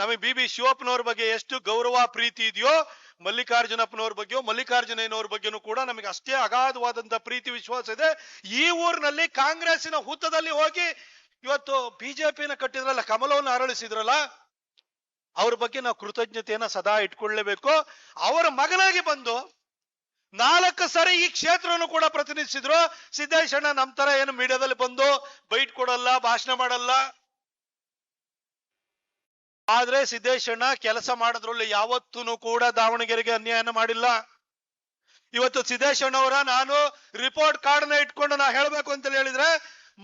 ನಮಗೆ B B ಶಿವಪ್ಪನವ್ರ ಬಗ್ಗೆ ಎಷ್ಟು ಗೌರವ, ಪ್ರೀತಿ ಇದೆಯೋ, ಮಲ್ಲಿಕಾರ್ಜುನಪ್ಪನವ್ರ ಬಗ್ಗೆಯೋ, ಮಲ್ಲಿಕಾರ್ಜುನಯ್ಯನವ್ರ ಬಗ್ಗೆನೂ ಕೂಡ ನಮಗೆ ಅಷ್ಟೇ ಅಗಾಧವಾದಂತ ಪ್ರೀತಿ ವಿಶ್ವಾಸ ಇದೆ. ಈ ಊರಿನಲ್ಲಿ ಕಾಂಗ್ರೆಸ್ಸಿನ ಹುತ್ತದಲ್ಲಿ ಹೋಗಿ ಇವತ್ತು ಬಿಜೆಪಿನ ಕಟ್ಟಿದ್ರಲ್ಲ, ಕಮಲವನ್ನು ಅರಳಿಸಿದ್ರಲ್ಲ, ಅವ್ರ ಬಗ್ಗೆ ನಾವು ಕೃತಜ್ಞತೆಯನ್ನ ಸದಾ ಇಟ್ಕೊಳ್ಳೇಬೇಕು. ಅವರ ಮಗನಾಗಿ ಬಂದು ನಾಲ್ಕು ಸರಿ ಈ ಕ್ಷೇತ್ರವನ್ನು ಕೂಡ ಪ್ರತಿನಿಧಿಸಿದ್ರು. ಸಿದ್ದೇಶಣ್ಣ ನಮ್ ತರ ಏನು ಮೀಡಿಯಾದಲ್ಲಿ ಬಂದು ಬೈಟ್ ಕೊಡಲ್ಲ, ಭಾಷಣ ಮಾಡಲ್ಲ. ಆದ್ರೆ ಸಿದ್ದೇಶಣ್ಣ ಕೆಲಸ ಮಾಡೋದ್ರಲ್ಲಿ ಯಾವತ್ತೂ ಕೂಡ ದಾವಣಗೆರೆಗೆ ಅನ್ಯಾಯನ ಮಾಡಿಲ್ಲ. ಇವತ್ತು ಸಿದ್ದೇಶಣ್ಣ ಅವರ ನಾನು ರಿಪೋರ್ಟ್ ಕಾರ್ಡ್ನ ಇಟ್ಕೊಂಡು ನಾ ಹೇಳ್ಬೇಕು ಅಂತ ಹೇಳಿದ್ರೆ,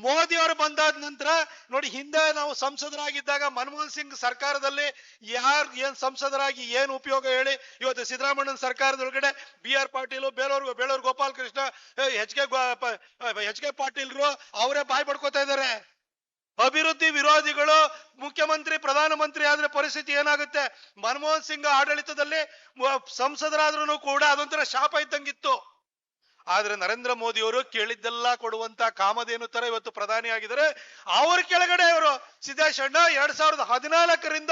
ಮೋದಿ ಅವರು ಬಂದಾದ ನಂತರ ನೋಡಿ ಹಿಂದೆ ನಾವು ಸಂಸದರಾಗಿದ್ದಾಗ ಮನಮೋಹನ್ ಸಿಂಗ್ ಸರ್ಕಾರದಲ್ಲಿ ಯಾರ್ ಏನ್ ಸಂಸದರಾಗಿ ಏನ್ ಉಪಯೋಗ ಹೇಳಿ ಇವತ್ತು ಸಿದ್ದರಾಮಣ್ಣನ ಸರ್ಕಾರದೊಳಗಡೆ B R Patil, Belur Belur Gopal Krishna H K H K ಪಾಟೀಲ್ರು ಅವರೇ ಬಾಯ್ ಪಡ್ಕೋತಾ ಇದ್ದಾರೆ. ಅಭಿವೃದ್ಧಿ ವಿರೋಧಿಗಳು ಮುಖ್ಯಮಂತ್ರಿ ಪ್ರಧಾನಮಂತ್ರಿ ಆದ್ರೆ ಪರಿಸ್ಥಿತಿ ಏನಾಗುತ್ತೆ? ಮನಮೋಹನ್ ಸಿಂಗ್ ಆಡಳಿತದಲ್ಲಿ ಸಂಸದರಾದ್ರೂ ಕೂಡ ಅದೊಂಥರ ಶಾಪ ಇದ್ದಂಗಿತ್ತು. ಆದ್ರೆ ನರೇಂದ್ರ ಮೋದಿ ಅವರು ಕೇಳಿದ್ದೆಲ್ಲ ಕೊಡುವಂತ ಕಾಮಧೇನು ತರ ಇವತ್ತು ಪ್ರಧಾನಿ ಆಗಿದ್ದಾರೆ. ಅವ್ರ ಕೆಳಗಡೆ ಅವರು ಸಿದ್ದೇಶಣ್ಣ ಎರಡ್ ಸಾವಿರದ ಹದಿನಾಲ್ಕರಿಂದ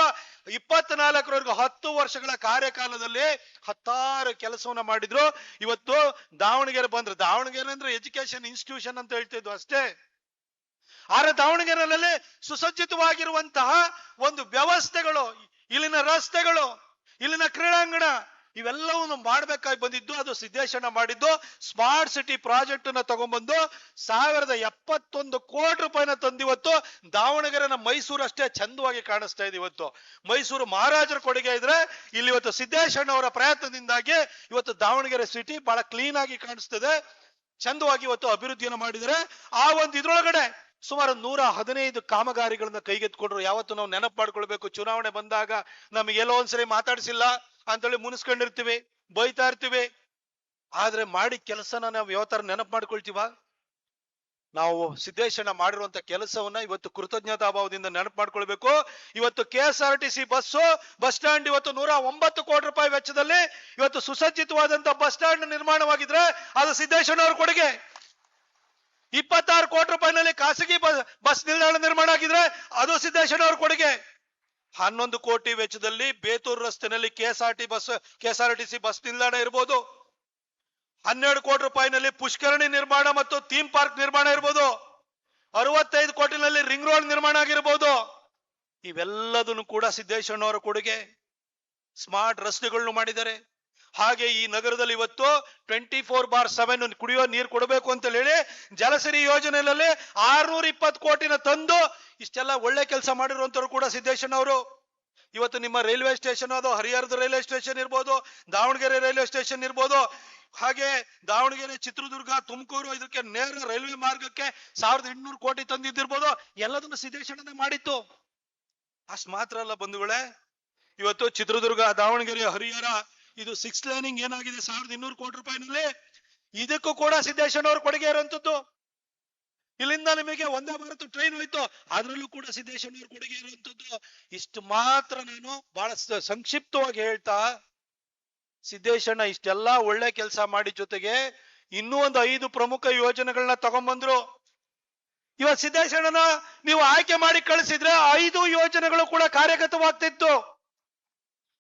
ಇಪ್ಪತ್ನಾಲ್ಕರವರೆಗೂ ಹತ್ತು ವರ್ಷಗಳ ಕಾರ್ಯಕಾಲದಲ್ಲಿ ಹತ್ತಾರು ಕೆಲಸವನ್ನ ಮಾಡಿದ್ರು. ಇವತ್ತು ದಾವಣಗೆರೆ ಬಂದ್ರು. ದಾವಣಗೆರೆ ಅಂದ್ರೆ ಎಜುಕೇಶನ್ ಇನ್ಸ್ಟಿಟ್ಯೂಷನ್ ಅಂತ ಹೇಳ್ತಿದ್ವು ಅಷ್ಟೇ. ಆದ್ರೆ ದಾವಣಗೆರೆಯಲ್ಲಿ ಸುಸಜ್ಜಿತವಾಗಿರುವಂತಹ ಒಂದು ವ್ಯವಸ್ಥೆಗಳು, ಇಲ್ಲಿನ ರಸ್ತೆಗಳು, ಇಲ್ಲಿನ ಕ್ರೀಡಾಂಗಣ, ಇವೆಲ್ಲವನ್ನು ಮಾಡ್ಬೇಕಾಗಿ ಬಂದಿದ್ದು, ಅದು ಸಿದ್ದೇಶಣ್ಣ ಮಾಡಿದ್ದು, ಸ್ಮಾರ್ಟ್ ಸಿಟಿ ಪ್ರಾಜೆಕ್ಟ್ ಅನ್ನ ತಗೊಂಡ್ಬಂದು ಸಾವಿರದ ಎಪ್ಪತ್ತೊಂದು ಕೋಟಿ ರೂಪಾಯಿನ ತಂದಿವತ್ತು ದಾವಣಗೆರೆನ ಮೈಸೂರು ಅಷ್ಟೇ ಚಂದವಾಗಿ ಕಾಣಿಸ್ತಾ ಇದೆ ಇವತ್ತು. ಮೈಸೂರು ಮಹಾರಾಜರ ಕೊಡುಗೆ ಇದ್ರೆ ಇಲ್ಲಿ ಇವತ್ತು ಸಿದ್ದೇಶಣ್ಣ ಅವರ ಪ್ರಯತ್ನದಿಂದಾಗಿ ಇವತ್ತು ದಾವಣಗೆರೆ ಸಿಟಿ ಬಹಳ ಕ್ಲೀನ್ ಆಗಿ ಕಾಣಿಸ್ತದೆ. ಚಂದವಾಗಿ ಇವತ್ತು ಅಭಿವೃದ್ಧಿಯನ್ನು ಮಾಡಿದರೆ ಆ ಒಂದು ಇದ್ರೊಳಗಡೆ ಸುಮಾರು ನೂರ ಹದಿನೈದು ಕಾಮಗಾರಿಗಳನ್ನ ಕೈಗೆತ್ಕೊಂಡ್ರು ಯಾವತ್ತು ನಾವು ನೆನಪು ಮಾಡ್ಕೊಳ್ಬೇಕು. ಚುನಾವಣೆ ಬಂದಾಗ ನಮಗೆ ಎಲ್ಲೋ ಒಂದ್ಸರಿ ಮಾತಾಡ್ಸಿಲ್ಲ ಅಂತೇಳಿ ಮುನಿಸ್ಕೊಂಡಿರ್ತೀವಿ, ಬೈತಾ ಇರ್ತೀವಿ. ಆದ್ರೆ ಮಾಡಿ ಕೆಲಸನ ನಾವು ಯಾವ ತರ ನೆನಪು ಮಾಡ್ಕೊಳ್ತೀವ? ನಾವು ಸಿದ್ದೇಶಣ್ಣ ಮಾಡಿರುವಂತ ಕೆಲಸವನ್ನ ಇವತ್ತು ಕೃತಜ್ಞತಾ ಭಾವದಿಂದ ನೆನಪು ಮಾಡ್ಕೊಳ್ಬೇಕು. ಇವತ್ತು K S R T C bus, bus stand ಇವತ್ತು ನೂರ ಒಂಬತ್ತು ಕೋಟಿ ರೂಪಾಯಿ ವೆಚ್ಚದಲ್ಲಿ ಇವತ್ತು ಸುಸಜ್ಜಿತವಾದಂತ ಬಸ್ ಸ್ಟ್ಯಾಂಡ್ ನಿರ್ಮಾಣವಾಗಿದ್ರೆ ಅದು ಸಿದ್ದೇಶಣ್ಣ ಅವ್ರ ಕೊಡುಗೆ. ಇಪ್ಪತ್ತಾರು ಕೋಟಿ ರೂಪಾಯಿನಲ್ಲಿ ಖಾಸಗಿ ಬಸ್ ನಿಲ್ದಾಣ ನಿರ್ಮಾಣ ಆಗಿದ್ರೆ ಅದು ಸಿದ್ದೇಶಣ್ಣ ಅವ್ರ ಕೊಡುಗೆ. ಹನ್ನೊಂದು ಕೋಟಿ ವೆಚ್ಚದಲ್ಲಿ Bethur ರಸ್ತೆನಲ್ಲಿ KSR T bus KSR T C bus ನಿಲ್ದಾಣ ಇರ್ಬೋದು. ಹನ್ನೆರಡು ಕೋಟಿ ರೂಪಾಯಿನಲ್ಲಿ ಪುಷ್ಕರಣಿ ನಿರ್ಮಾಣ ಮತ್ತು ಥೀಮ್ ಪಾರ್ಕ್ ನಿರ್ಮಾಣ ಇರ್ಬೋದು. ಅರವತ್ತೈದು ಕೋಟಿನಲ್ಲಿ ರಿಂಗ್ ರೋಡ್ ನಿರ್ಮಾಣ ಆಗಿರ್ಬೋದು. ಇವೆಲ್ಲದನ್ನು ಕೂಡ ಸಿದ್ದೇಶ್ವರನವರ ಕೊಡುಗೆ. ಸ್ಮಾರ್ಟ್ ರಸ್ತೆಗಳನ್ನು ಮಾಡಿದ್ದಾರೆ. ಹಾಗೆ ಈ ನಗರದಲ್ಲಿ ಇವತ್ತು ಟ್ವೆಂಟಿ ಫೋರ್ ಬಾರ್ ಸೆವೆನ್ ಕುಡಿಯೋ ನೀರು ಕೊಡಬೇಕು ಅಂತ ಹೇಳಿ ಜಲಸಿರಿ ಯೋಜನೆಯಲ್ಲಿ ಆರ್ನೂರ ಇಪ್ಪತ್ತು ಕೋಟಿನ ತಂದು ಇಷ್ಟೆಲ್ಲ ಒಳ್ಳೆ ಕೆಲಸ ಮಾಡಿರುವಂತವ್ರು ಕೂಡ ಸಿದ್ದೇಶಣ್ಣ ಅವರು. ಇವತ್ತು ನಿಮ್ಮ ರೈಲ್ವೆ ಸ್ಟೇಷನ್ ಅದು ಹರಿಹರದ ರೈಲ್ವೆ ಸ್ಟೇಷನ್ ಇರ್ಬೋದು, ದಾವಣಗೆರೆ ರೈಲ್ವೆ ಸ್ಟೇಷನ್ ಇರ್ಬೋದು, ಹಾಗೆ ದಾವಣಗೆರೆ, ಚಿತ್ರದುರ್ಗ, ತುಮಕೂರು ಇದಕ್ಕೆ ನೇರ ರೈಲ್ವೆ ಮಾರ್ಗಕ್ಕೆ ಸಾವಿರದ ಎಂಟುನೂರು ಕೋಟಿ ತಂದಿದ್ದಿರ್ಬೋದು. ಎಲ್ಲದನ್ನು ಸಿದ್ದೇಶಣ್ಣನೇ ಮಾಡಿತ್ತು. ಅಷ್ಟು ಮಾತ್ರ ಅಲ್ಲ ಬಂಧುಗಳೇ. ಇವತ್ತು ಚಿತ್ರದುರ್ಗ, ದಾವಣಗೆರೆ, ಹರಿಹರ ಇದು ಸಿಕ್ಸ್ ಲೈನಿಂಗ್ ಏನಾಗಿದೆ? ಸಾವಿರದ ಇನ್ನೂರು ಕೋಟಿ ರೂಪಾಯಿನಲ್ಲಿ ಇದಕ್ಕೂ ಕೂಡ ಸಿದ್ದೇಶಣ್ಣ ಅವ್ರ ಕೊಡುಗೆ ಇರುವಂತದ್ದು ಇಲ್ಲಿಂದ ನಿಮಗೆ ಒಂದೇ ಭಾರತ ಟ್ರೈನ್ ಹೋಯ್ತು. ಅದರಲ್ಲೂ ಕೂಡ ಸಿದ್ದೇಶಣ್ಣ ಅವ್ರ ಕೊಡುಗೆ ಇರುವಂತದ್ದು ಇಷ್ಟು ಮಾತ್ರ ನಾನು ಬಹಳ ಸಂಕ್ಷಿಪ್ತವಾಗಿ ಹೇಳ್ತಾ ಸಿದ್ದೇಶಣ್ಣ ಇಷ್ಟೆಲ್ಲ ಒಳ್ಳೆ ಕೆಲಸ ಮಾಡಿ ಜೊತೆಗೆ ಇನ್ನೂ ಒಂದು ಐದು ಪ್ರಮುಖ ಯೋಜನೆಗಳನ್ನ ತಗೊಂಡ್ಬಂದ್ರು ಇವತ್ ಸಿದ್ದೇಶಣ್ಣನ ನೀವು ಆಯ್ಕೆ ಮಾಡಿ ಕಳಿಸಿದ್ರೆ ಐದು ಯೋಜನೆಗಳು ಕೂಡ ಕಾರ್ಯಗತವಾಗ್ತಿತ್ತು.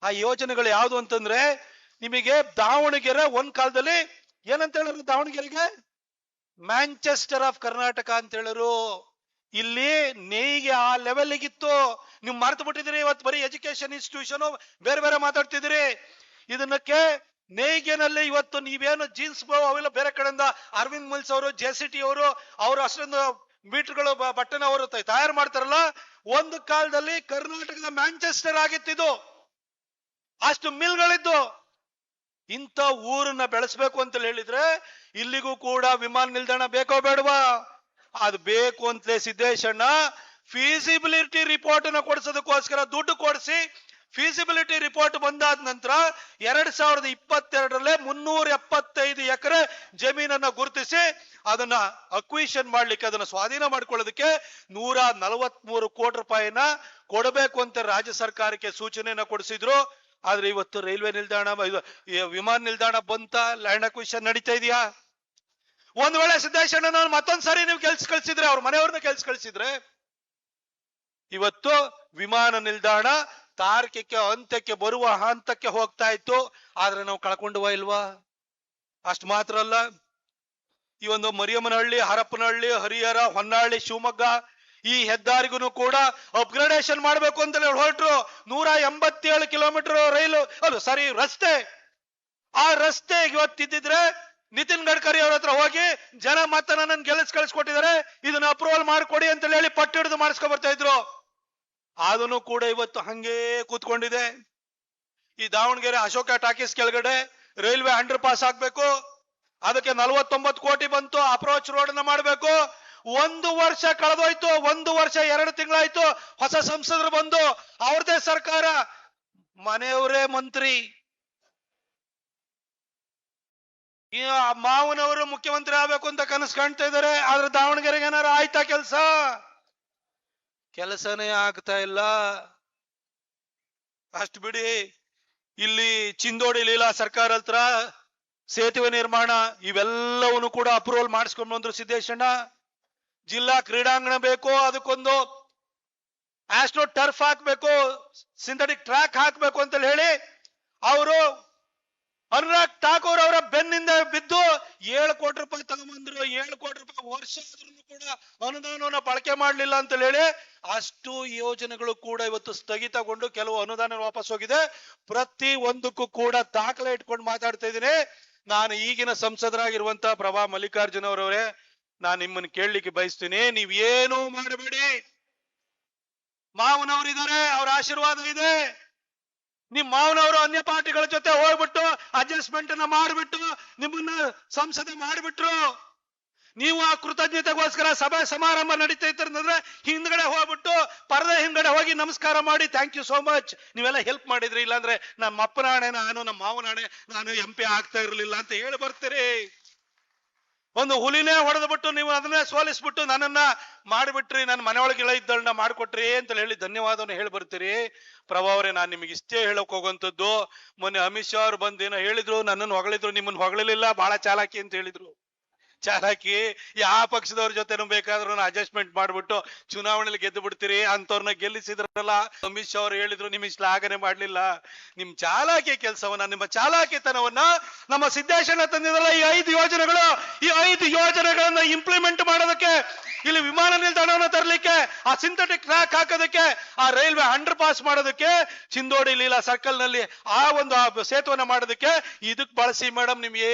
ಆ ಯೋಜನೆಗಳು ಯಾವುದು ಅಂತಂದ್ರೆ ನಿಮಗೆ ದಾವಣಗೆರೆ ಒಂದ್ ಕಾಲದಲ್ಲಿ ಏನಂತ ಹೇಳಿದ್ರು ದಾವಣಗೆರೆಗೆ? ಮ್ಯಾಂಚೆಸ್ಟರ್ ಆಫ್ ಕರ್ನಾಟಕ ಅಂತ ಹೇಳಿದ್ರು. ಇಲ್ಲಿ ನೇಯ್ಗೆ ಆ ಲೆವೆಲ್ಗಿತ್ತು ನೀವು ಮರೆತು ಬಿಟ್ಟಿದ್ರಿ ಇವತ್ತು ಬರೀ ಎಜುಕೇಶನ್ ಇನ್ಸ್ಟಿಟ್ಯೂಷನ್ ಬೇರೆ ಬೇರೆ ಮಾತಾಡ್ತಿದ್ರಿ ಇದನ್ನಕ್ಕೆ ನೇಯ್ಗೆನಲ್ಲಿ ಇವತ್ತು ನೀವೇನು ಜೀನ್ಸ್ ಅವೆಲ್ಲ ಬೇರೆ ಕಡೆಯಿಂದ ಅರವಿಂದ್ ಮುಲ್ಸ್ ಅವರು ಜೆ ಸಿ ಟಿ ಅವರು ಅವರು ಅಷ್ಟೊಂದು ಮೀಟರ್ಗಳು ಬಟ್ಟೆನ ಅವರು ತಯಾರು ಮಾಡ್ತಾರಲ್ಲ, ಒಂದು ಕಾಲದಲ್ಲಿ ಕರ್ನಾಟಕದ ಮ್ಯಾಂಚೆಸ್ಟರ್ ಆಗಿತ್ತಿದು ಅಷ್ಟು ಮಿಲ್ಗಳಿದ್ದು ಇಂಥ ಊರನ್ನ ಬೆಳೆಸ್ಬೇಕು ಅಂತ ಹೇಳಿದ್ರೆ ಇಲ್ಲಿಗೂ ಕೂಡ ವಿಮಾನ ನಿಲ್ದಾಣ ಬೇಕೋ ಬೇಡವಾ? ಅದು ಬೇಕು ಅಂತಲೇ ಸಿದ್ದೇಶಣ್ಣ. ಫೀಸಿಬಿಲಿಟಿ ರಿಪೋರ್ಟ್ ಅನ್ನ ಕೊಡಿಸೋದಕ್ಕೋಸ್ಕರ ದುಡ್ಡು ಕೊಡಿಸಿ ಫೀಸಿಬಿಲಿಟಿ ರಿಪೋರ್ಟ್ ಬಂದಾದ ನಂತರ ಎರಡ್ ಸಾವಿರದ ಇಪ್ಪತ್ತೆರಡರಲ್ಲೇ ಮುನ್ನೂರ ಎಪ್ಪತ್ತೈದು ಎಕರೆ ಜಮೀನನ್ನ ಗುರುತಿಸಿ ಅದನ್ನ ಅಕ್ವಿಷನ್ ಮಾಡ್ಲಿಕ್ಕೆ ಅದನ್ನ ಸ್ವಾಧೀನ ಮಾಡ್ಕೊಳ್ಳೋದಕ್ಕೆ ನೂರ ನಲವತ್ಮೂರು ಕೋಟಿ ರೂಪಾಯಿನ ಕೊಡಬೇಕು ಅಂತ ರಾಜ್ಯ ಸರ್ಕಾರಕ್ಕೆ ಸೂಚನೆಯನ್ನ ಕೊಡಿಸಿದ್ರು. ಆದ್ರೆ ಇವತ್ತು ರೈಲ್ವೆ ನಿಲ್ದಾಣ ವಿಮಾನ ನಿಲ್ದಾಣ ಬಂತ ಲ್ಯಾಂಡ್ ಅಕ್ವಿಷನ್ ನಡೀತಾ ಇದೆಯಾ? ಒಂದ್ ವೇಳೆ ಸಿದ್ದೇಶಣ್ಣ ಮತ್ತೊಂದ್ ಸಾರಿ ನೀವು ಕೆಲ್ಸ ಕಳ್ಸಿದ್ರೆ, ಅವ್ರ ಮನೆಯವ್ರನ್ನ ಕೆಲ್ಸ ಕಳ್ಸಿದ್ರೆ, ಇವತ್ತು ವಿಮಾನ ನಿಲ್ದಾಣ ತಾರ್ಕಿಕ ಅಂತ್ಯಕ್ಕೆ ಬರುವ ಹಂತಕ್ಕೆ ಹೋಗ್ತಾ ಇತ್ತು. ಆದ್ರೆ ನಾವು ಕಳ್ಕೊಂಡುವ ಇಲ್ವಾ? ಅಷ್ಟು ಮಾತ್ರ ಅಲ್ಲ. ಈ ಒಂದು ಮರಿಯಮ್ಮನಹಳ್ಳಿ, ಹರಪ್ಪನಹಳ್ಳಿ, ಹರಿಹರ, ಹೊನ್ನಾಳಿ, ಶಿವಮೊಗ್ಗ ಈ ಹೆದ್ದಾರಿಗೂ ಕೂಡ ಅಪ್ಗ್ರೇಡೇಷನ್ ಮಾಡಬೇಕು ಅಂತ ಹೊರಟ್ರು ನೂರ ಎಂಬತ್ತೇಳು ಕಿಲೋಮೀಟರ್ ರೈಲು, ಅದು ಸರಿ ರಸ್ತೆ. ಆ ರಸ್ತೆ ಇವತ್ತಿದ್ದಿದ್ರೆ ನಿತಿನ್ ಗಡ್ಕರಿ ಅವ್ರ ಹತ್ರ ಹೋಗಿ ಜನ ಮತ್ತೆ ನನ್ನ ಗೆಲ್ಲಿಸ್ ಕಳಿಸ್ಕೊಟ್ಟಿದ್ದಾರೆ, ಇದನ್ನ ಅಪ್ರೂವಲ್ ಮಾಡಿಕೊಡಿ ಅಂತ ಹೇಳಿ ಪಟ್ಟು ಹಿಡಿದು ಮಾಡಿಸ್ಕೊ ಬರ್ತಾ ಇದ್ರು. ಅದನ್ನು ಕೂಡ ಇವತ್ತು ಹಂಗೇ ಕೂತ್ಕೊಂಡಿದೆ. ಈ ದಾವಣಗೆರೆ ಅಶೋಕ ಟಾಕೀಸ್ ಕೆಳಗಡೆ ರೈಲ್ವೆ ಅಂಡರ್ ಪಾಸ್ ಆಗ್ಬೇಕು. ಅದಕ್ಕೆ ನಲವತ್ತೊಂಬತ್ತು ಕೋಟಿ ಬಂತು ಅಪ್ರೋಚ್ ರೋಡ್ನ ಮಾಡಬೇಕು. ಒಂದು ವರ್ಷ ಕಳೆದೋಯ್ತು, ಒಂದು ವರ್ಷ ಎರಡು ತಿಂಗಳಾಯ್ತು, ಹೊಸ ಸಂಸದರು ಬಂದು ಅವ್ರದೇ ಸರ್ಕಾರ, ಮನೆಯವರೇ ಮಂತ್ರಿ. ಮಾವನವರು ಮುಖ್ಯಮಂತ್ರಿ ಆಗ್ಬೇಕು ಅಂತ ಕನಸು ಕಾಣ್ತಾ ಇದಾರೆ ಆದ್ರೆ ದಾವಣಗೆರೆಗೆ ಏನಾರ ಆಯ್ತಾ ಕೆಲಸ? ಕೆಲಸನೇ ಆಗ್ತಾ ಇಲ್ಲ. ಅಷ್ಟು ಬಿಡಿ, ಇಲ್ಲಿ ಚಿಂದೋಡಿ ಲೀಲಾ ಸರ್ಕಾರ ಹತ್ರ ಸೇತುವೆ ನಿರ್ಮಾಣ, ಇವೆಲ್ಲವನ್ನು ಕೂಡ ಅಪ್ರೂವಲ್ ಮಾಡಿಸ್ಕೊಂಡ್ ಬಂದ್ರು ಸಿದ್ದೇಶಣ್ಣ. ಜಿಲ್ಲಾ ಕ್ರೀಡಾಂಗಣ ಬೇಕು, ಅದಕ್ಕೊಂದು ಆಸ್ಟ್ರೋ ಟರ್ಫ್ ಹಾಕ್ಬೇಕು ಸಿಂಥೆಟಿಕ್ ಟ್ರ್ಯಾಕ್ ಹಾಕ್ಬೇಕು ಅಂತ ಹೇಳಿ, ಅವರು ಅನುರಾಗ್ ಠಾಕೂರ್ ಅವರ ಬೆನ್ನಿಂದ ಬಿದ್ದು ಏಳು ಕೋಟಿ ರೂಪಾಯಿ ತಗೊಂಬಂದ್ರು, ಏಳು ಕೋಟಿ ರೂಪಾಯಿ ವರ್ಷ ಆದ್ರೂ ಕೂಡ ಅನುದಾನವನ್ನ ಬಳಕೆ ಮಾಡಲಿಲ್ಲ ಅಂತ ಹೇಳಿ, ಅಷ್ಟು ಯೋಜನೆಗಳು ಕೂಡ ಇವತ್ತು ಸ್ಥಗಿತಗೊಂಡು ಕೆಲವು ಅನುದಾನ ವಾಪಸ್ ಹೋಗಿದೆ. ಪ್ರತಿ ಒಂದಕ್ಕೂ ಕೂಡ ದಾಖಲೆ ಇಟ್ಕೊಂಡು ಮಾತಾಡ್ತಾ ಇದ್ದೀನಿ. ನಾನು ಈಗಿನ ಸಂಸದರಾಗಿರುವಂತ ಪ್ರಭಾ ಮಲ್ಲಿಕಾರ್ಜುನ ಅವರವರೇ ನಾನು ನಿಮ್ಮನ್ನ ಕೇಳಲಿಕ್ಕೆ ಬಯಸ್ತೀನಿ, ನೀವ್ ಏನೂ ಮಾಡಬೇಡಿ. ಮಾವನವರಿದ್ದಾರೆ, ಅವರ ಆಶೀರ್ವಾದ ಇದೆ. ನಿಮ್ ಮಾವನವರು ಅನ್ಯ ಪಾರ್ಟಿಗಳ ಜೊತೆ ಹೋಗ್ಬಿಟ್ಟು ಅಡ್ಜಸ್ಟ್ಮೆಂಟ್ ಅನ್ನ ಮಾಡಿಬಿಟ್ಟು ನಿಮ್ಮನ್ನ ಸಂಸದೆ ಮಾಡಿಬಿಟ್ರು. ನೀವು ಆ ಕೃತಜ್ಞತೆಗೋಸ್ಕರ ಸಭೆ ಸಮಾರಂಭ ನಡೀತಾ ಇತ್ತಂದ್ರೆ ಹಿಂದ್ಗಡೆ ಹೋಗ್ಬಿಟ್ಟು ಪರದೆ ಹಿಂದ್ಗಡೆ ಹೋಗಿ ನಮಸ್ಕಾರ ಮಾಡಿ ಥ್ಯಾಂಕ್ ಯು ಸೋ ಮಚ್ ನೀವೆಲ್ಲ ಹೆಲ್ಪ್ ಮಾಡಿದ್ರಿ, ಇಲ್ಲಾಂದ್ರೆ ನಮ್ಮ ಅಪ್ಪನ ಹಣೆ ನಾನು ನಮ್ಮ ಮಾವನ ಹಣೆ ನಾನು ಎಂ ಪಿ ಆಗ್ತಾ ಇರಲಿಲ್ಲ ಅಂತ ಹೇಳಿ ಬರ್ತೀರಿ. ಒಂದು ಹುಲಿನೇ ಹೊಡೆದ್ಬಿಟ್ಟು ನೀವು ಅದನ್ನೇ ಸೋಲಿಸ್ಬಿಟ್ಟು ನನ್ನನ್ನ ಮಾಡಿಬಿಟ್ರಿ ನನ್ನ ಮನೆಯೊಳಗೆ ಇದ್ದಳನ್ನ ಮಾಡಿಕೊಟ್ರಿ ಅಂತ ಹೇಳಿ ಧನ್ಯವಾದವನ್ನು ಹೇಳಿ ಬರ್ತೀರಿ ಪ್ರಭಾವರೇ ನಾನು ನಿಮಗೆ ಇಷ್ಟೇ ಹೇಳಕ್ ಹೋಗುವಂಥದ್ದು. ಮೊನ್ನೆ ಅಮಿತ್ ಶಾ ಅವ್ರು ಬಂದೇನೋ ಹೇಳಿದ್ರು, ನನ್ನನ್ನು ಹೊಗಳಿದ್ರು, ನಿಮ್ಮನ್ನ ಹೊಗಳಲಿಲ್ಲ ಬಹಳ ಚಾಲಾಕಿ ಅಂತ ಹೇಳಿದ್ರು. ಚಾಲಾಕಿ ಯಾವ ಪಕ್ಷದವ್ರ ಜೊತೆನು ಬೇಕಾದ್ರೂ ಅಡ್ಜಸ್ಟ್ಮೆಂಟ್ ಮಾಡ್ಬಿಟ್ಟು ಚುನಾವಣೆಯಲ್ಲಿ ಗೆದ್ದು ಬಿಡ್ತೀರಿ ಅಂತವ್ರನ್ನ ಗೆಲ್ಲಿಸಿದ್ರಲ್ಲ, ಅಮಿತ್ ಶಾ ಅವ್ರು ಹೇಳಿದ್ರು, ನಿಮ್ ಶ್ಲಾಘನೆ ಮಾಡ್ಲಿಲ್ಲ. ನಿಮ್ ಚಾಲಾಕಿ ಕೆಲಸವನ್ನ, ನಿಮ್ಮ ಚಾಲಾಕಿತನವನ್ನ ನಮ್ಮ ಸಿದ್ದೇಶನ ತಂದಿದ್ರಲ್ಲ ಈ ಐದು ಯೋಜನೆಗಳು. ಈ ಐದು ಯೋಜನೆಗಳನ್ನ ಇಂಪ್ಲಿಮೆಂಟ್ ಮಾಡೋದಕ್ಕೆ, ಇಲ್ಲಿ ವಿಮಾನ ನಿಲ್ದಾಣವನ್ನು ತರಲಿಕ್ಕೆ, ಆ ಸಿಂಥೆಟಿಕ್ ಟ್ರ್ಯಾಕ್ ಹಾಕೋದಕ್ಕೆ, ಆ ರೈಲ್ವೆ ಅಂಡರ್ ಪಾಸ್ ಮಾಡೋದಕ್ಕೆ, ಚಿಂದೋಡಿ ಲೀಲಾ ಸರ್ಕಲ್ನಲ್ಲಿ ಆ ಒಂದು ಸೇತುವೆನ ಮಾಡೋದಕ್ಕೆ, ಇದಕ್ ಬಳಸಿ ಮೇಡಮ್ ನಿಮ್ಗೆ